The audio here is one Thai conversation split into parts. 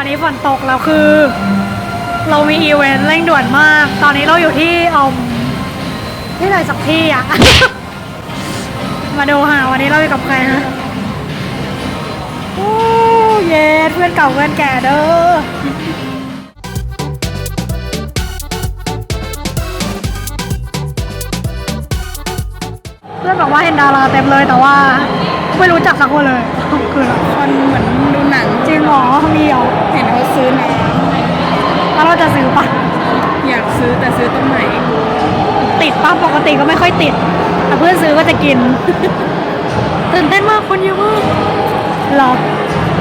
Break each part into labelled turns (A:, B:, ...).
A: ันนี้ฝนตกแล้วคือ เรามีอีเวนต์เร่งด่วนมาก ตอนนี้เราอยู่ที่อมที่ไหนสักที่อะ มาดูค่ะวันนี้เราอยู่กับใครฮะโอ้เย้เพื่อนเก่าเพื่อนแก่เด้อเพื่อนบอกว่าเห็นดาราเต็มเลยแต่ว่า ไม่รู้จักสักคนเลยคืออะไร
B: ซื้อน้
A: แล้วเราจะซื้อปะำ
B: อยากซื้อแต่ซื้อตรงไหน
A: ติดปะปกติก็ไม่ค่อยติด แต่เพื่อนซื้อก็จะกิน ตื่นเต้นมากคนเยอะมากเหรอ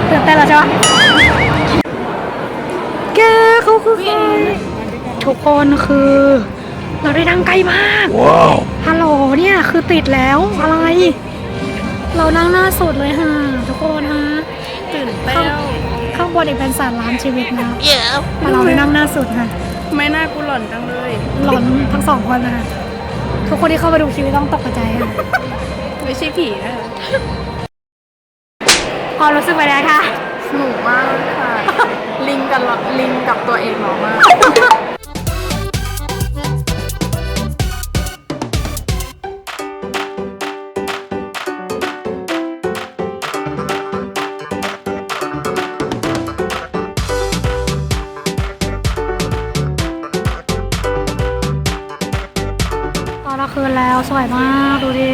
A: ตื่นเต้นแล้วใช่ปะแกเขาคือใครทุกคนคือ เราได้นั่งใกล้มากฮัลโหลเนี่ยคือติดแล้วอะไร เรานั่งหน้าสุดเลยค่ะทุกคนฮะ
B: ตื่นเต้น
A: ข้างบนอีกเป็นแสนล้านชีวิตนะแต่เราได้นั่งหน้าสุดค่ะ
B: ไม่น่ากูหล่อนจังเลย
A: หลอนทั้งสองคนนะคะทุกคนที่เข้ามาดูคลิปต้องตกใจค่ะ
B: ไม่ใช่ผีนะคะ
A: ความรู้สึกไปแล้วค่ะ
B: สนุกมากเลยค่ะ ลิงกับลิงกับตัวเองหรอมาก
A: คืนแล้วสวยมาก ดูดิ